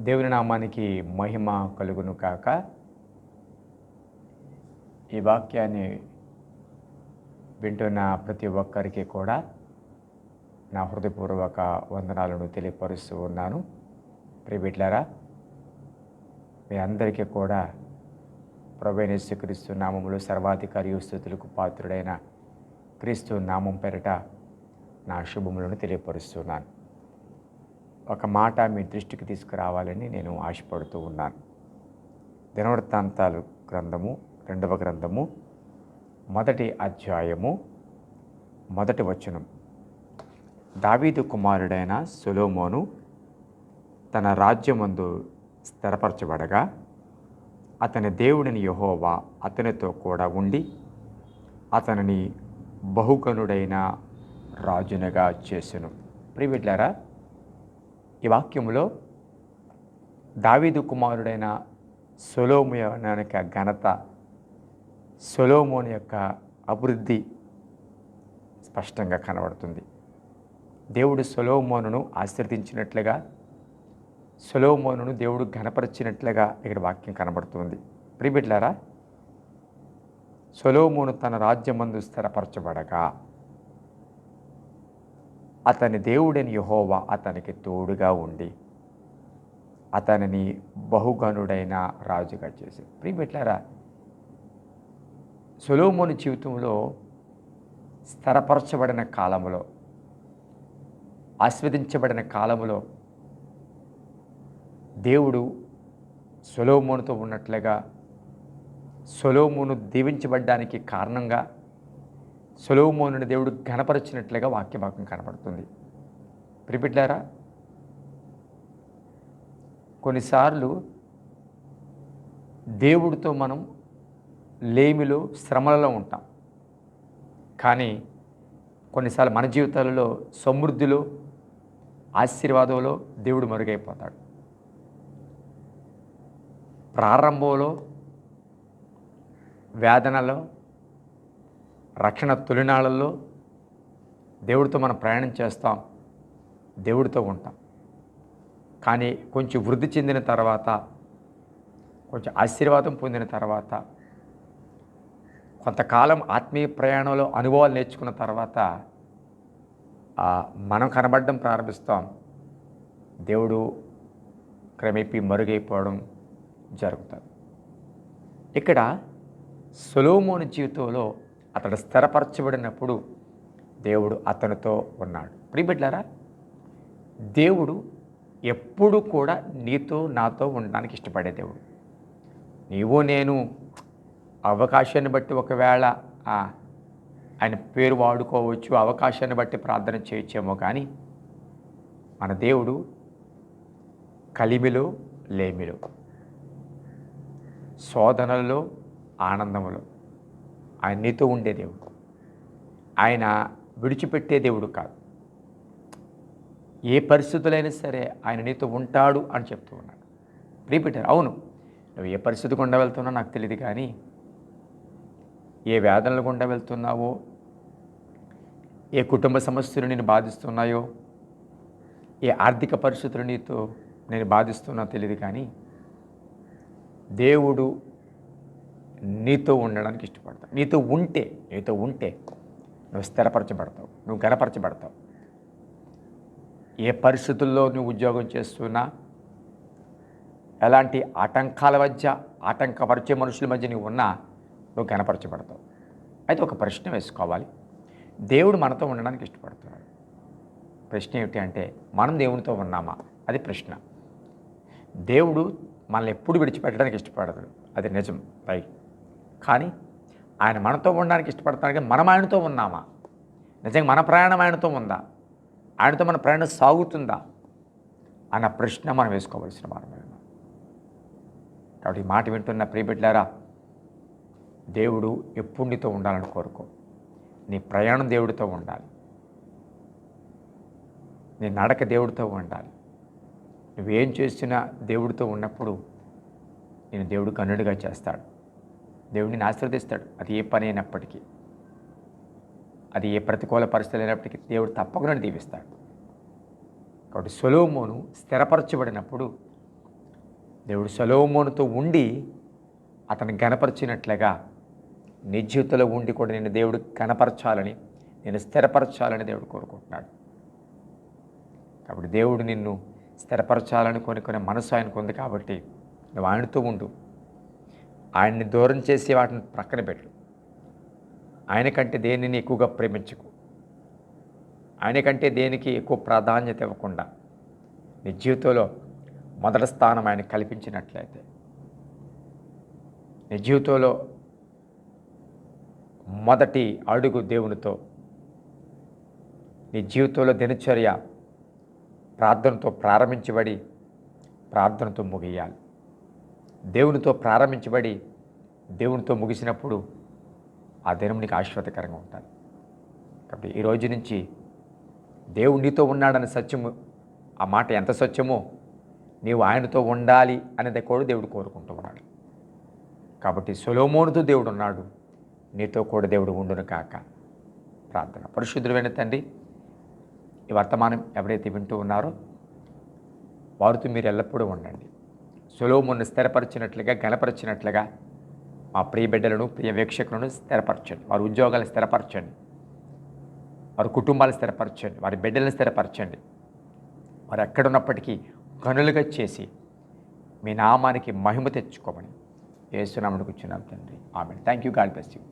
దేవుని నామానికి మహిమ కలుగును కాక. ఈ వాక్యాన్ని వింటున్న ప్రతి ఒక్కరికి కూడా నా హృదయపూర్వక వందనాలను తెలియపరుస్తూ ఉన్నాను. ప్రియబిడ్లారా మీ అందరికీ కూడా ప్రవేణేశ్వరిస్తు నామములు సర్వాధికారి స్థుతులకు పాత్రుడైన క్రీస్తు నామం పేరిట నా శుభములను తెలియపరుస్తున్నాను. ఒక మాట మీ దృష్టికి తీసుకురావాలని నేను ఆశపడుతూ ఉన్నాను. దినవృత్తాంతాలు గ్రంథము రెండవ గ్రంథము మొదటి అధ్యాయము మొదటి వచనం. దావీదు కుమారుడైన సులోమోను తన రాజ్యమందు స్థిరపరచబడగా అతని దేవుడిని యహోవా అతనితో కూడా ఉండి అతనిని బహుగనుడైన రాజునిగా చేసెను. ప్రివిట్లారా ఈ వాక్యంలో దావీదు కుమారుడైన సొలోమోన్ యొక్క ఘనత సొలోమోన్ యొక్క అభివృద్ధి స్పష్టంగా కనబడుతుంది. దేవుడు సొలోమోనును ఆశీర్దించినట్లుగా సొలోమోనును దేవుడు ఘనపరిచినట్లుగా ఇక్కడ వాక్యం కనబడుతుంది. ప్రిబిడ్లారా సొలోమోను తన రాజ్యమందు స్థిరపరచబడగా అతని దేవుడని యహోవా అతనికి తోడుగా ఉండి అతనిని బహుగనుడైన రాజుగా చేసి. ప్రియమిట్లారా సొలోమోని జీవితంలో స్థిరపరచబడిన కాలంలో ఆస్వాదించబడిన కాలంలో దేవుడు సొలోమోనుతో ఉన్నట్లుగా సొలోమోను దీవించబడ్డానికి కారణంగా సొలోమోనుని దేవుడు ఘనపరిచినట్లుగా వాక్యభాగం కనబడుతుంది. ప్రిపిట్లారా? కొన్నిసార్లు దేవుడితో మనం లేమిలో శ్రమలలో ఉంటాం. కానీ కొన్నిసార్లు మన జీవితాలలో సమృద్ధిలో ఆశీర్వాదంలో దేవుడు మరుగైపోతాడు. ప్రారంభంలో వేదనలో రక్షణ తొలినాళ్ళల్లో దేవుడితో మనం ప్రయాణం చేస్తాం దేవుడితో ఉంటాం. కానీ కొంచెం వృద్ధి చెందిన తర్వాత కొంచెం ఆశీర్వాదం పొందిన తర్వాత కొంతకాలం ఆత్మీయ ప్రయాణంలో అనుభవాలు నేర్చుకున్న తర్వాత మనం కనబడడం ప్రారంభిస్తాం. దేవుడు క్రమేపీ మరుగైపోవడం జరుగుతుంది. ఇక్కడ సొలోమోని జీవితంలో అతడు స్థిరపరచబడినప్పుడు దేవుడు అతనితో ఉన్నాడు. ప్రియబిడ్లారా దేవుడు ఎప్పుడు కూడా నీతో నాతో ఉండడానికి ఇష్టపడే దేవుడు. నీవు నేను అవకాశాన్ని బట్టి ఒకవేళ ఆయన పేరు వాడుకోవచ్చు అవకాశాన్ని బట్టి ప్రార్థన చేయొచ్చేమో కానీ మన దేవుడు కలిమిలో లేమిలో శోధనలో ఆనందములో ఆయన నీతో ఉండే దేవుడు. ఆయన విడిచిపెట్టే దేవుడు కాదు. ఏ పరిస్థితులైనా సరే ఆయన నీతో ఉంటాడు అని చెప్తూ ఉన్నాడు. రీపీటర్ అవును. నువ్వు ఏ పరిస్థితి గుండా వెళ్తున్నా నాకు తెలియదు కానీ ఏ వేదనలు గుండా వెళ్తున్నావో ఏ కుటుంబ సమస్యలు నేను బాధిస్తున్నాయో ఏ ఆర్థిక పరిస్థితులు నీతో నేను బాధిస్తున్నా తెలియదు కానీ దేవుడు నీతో ఉండడానికి ఇష్టపడతావు. నీతో ఉంటే నీతో ఉంటే నువ్వు స్థిరపరచబడతావు. నువ్వు గనపరచబడతావు ఏ పరిస్థితుల్లో నువ్వు ఉద్యోగం చేస్తున్నా ఎలాంటి ఆటంకాల మధ్య ఆటంకపరిచే మనుషుల మధ్య నువ్వు ఉన్నా నువ్వు గనపరచబడతావు అయితే ఒక ప్రశ్న వేసుకోవాలి. దేవుడు మనతో ఉండడానికి ఇష్టపడుతున్నాడు. ప్రశ్న ఏమిటి అంటే మనం దేవునితో ఉన్నామా? అది ప్రశ్న. దేవుడు మనల్ని ఎప్పుడు విడిచిపెట్టడానికి ఇష్టపడతాడు అది నిజం. రైట్ కానీ ఆయన మనతో ఉండడానికి ఇష్టపడతాడు కానీ మనం ఆయనతో ఉన్నామా? నిజంగా మన ప్రయాణం ఆయనతో ఉందా? ఆయనతో మన ప్రయాణం సాగుతుందా? అన్న ప్రశ్న మనం వేసుకోవలసిన వారమే కాబట్టి ఈ మాట వింటున్న ప్రియబిడ్లారా దేవుడు ఎప్పుడు నీతో ఉండాలని కోరుకో. నీ ప్రయాణం దేవుడితో ఉండాలి. నీ నడక దేవుడితో ఉండాలి. నువ్వేం చేసినా దేవుడితో ఉన్నప్పుడు నేను దేవుడు కన్నుడిగా చేస్తాడు. దేవుడిని ఆశీర్వదిస్తాడు అది ఏ పని అయినప్పటికీ. అది ఏ ప్రతికూల పరిస్థితులు అయినప్పటికీ దేవుడు తప్పకుండా దీవిస్తాడు. కాబట్టి సొలోమోను స్థిరపరచబడినప్పుడు దేవుడు సొలోమోనుతో ఉండి అతను గనపరిచినట్లుగా నీ జీవితంలో ఉండి కూడా నేను దేవుడు కనపరచాలని నేను స్థిరపరచాలని దేవుడు కోరుకుంటున్నాడు. కాబట్టి దేవుడు నిన్ను స్థిరపరచాలని కొనుక్కునే మనసు ఆయనకు ఉంది కాబట్టి నువ్వు ఆయనతో ఉండు. ఆయన్ని దూరం చేసి వాటిని ప్రక్కన పెట్టు. ఆయన కంటే దేనిని ఎక్కువగా ప్రేమించకు. ఆయన కంటే దేనికి ఎక్కువ ప్రాధాన్యత ఇవ్వకుండా నీ జీవితంలో మొదటి స్థానం ఆయన కల్పించినట్లయితే. నీ జీవితంలో మొదటి అడుగు దేవునితో నీ జీవితంలో దినచర్య ప్రార్థనతో ప్రారంభించబడి ప్రార్థనతో ముగియాలి. దేవునితో ప్రారంభించబడి దేవునితో ముగిసినప్పుడు ఆ దినం నీకు ఆశ్వాదకరంగా ఉంటుంది. కాబట్టి ఈ రోజు నుంచి దేవుడు నీతో ఉన్నాడని సత్యము ఆ మాట ఎంత సత్యమో నీవు ఆయనతో ఉండాలి అనేది కూడా దేవుడు కోరుకుంటూ ఉన్నాడు. కాబట్టి సొలోమోనుతో దేవుడు ఉన్నాడు నీతో కూడా దేవుడు ఉండును కాక ప్రార్థన. పరిశుద్ధులైన తండ్రి ఈ వర్తమానం ఎవరైతే వింటూ ఉన్నారో వారితో మీరు ఎల్లప్పుడూ ఉండండి. సులోమును స్థిరపరిచినట్లుగా గణపరిచినట్లుగా మా ప్రియ బిడ్డలను ప్రియ వీక్షకులను స్థిరపరచండి. వారి ఉద్యోగాలను స్థిరపరచండి. వారి కుటుంబాలు స్థిరపరచండి. వారి బిడ్డలను స్థిరపరచండి. వారు ఎక్కడున్నప్పటికీ కనులుగా చేసి మీ నామానికి మహిమ తెచ్చుకోమని ఏసునామడికి వచ్చినాం తండ్రి. ఆమె thank you God bless you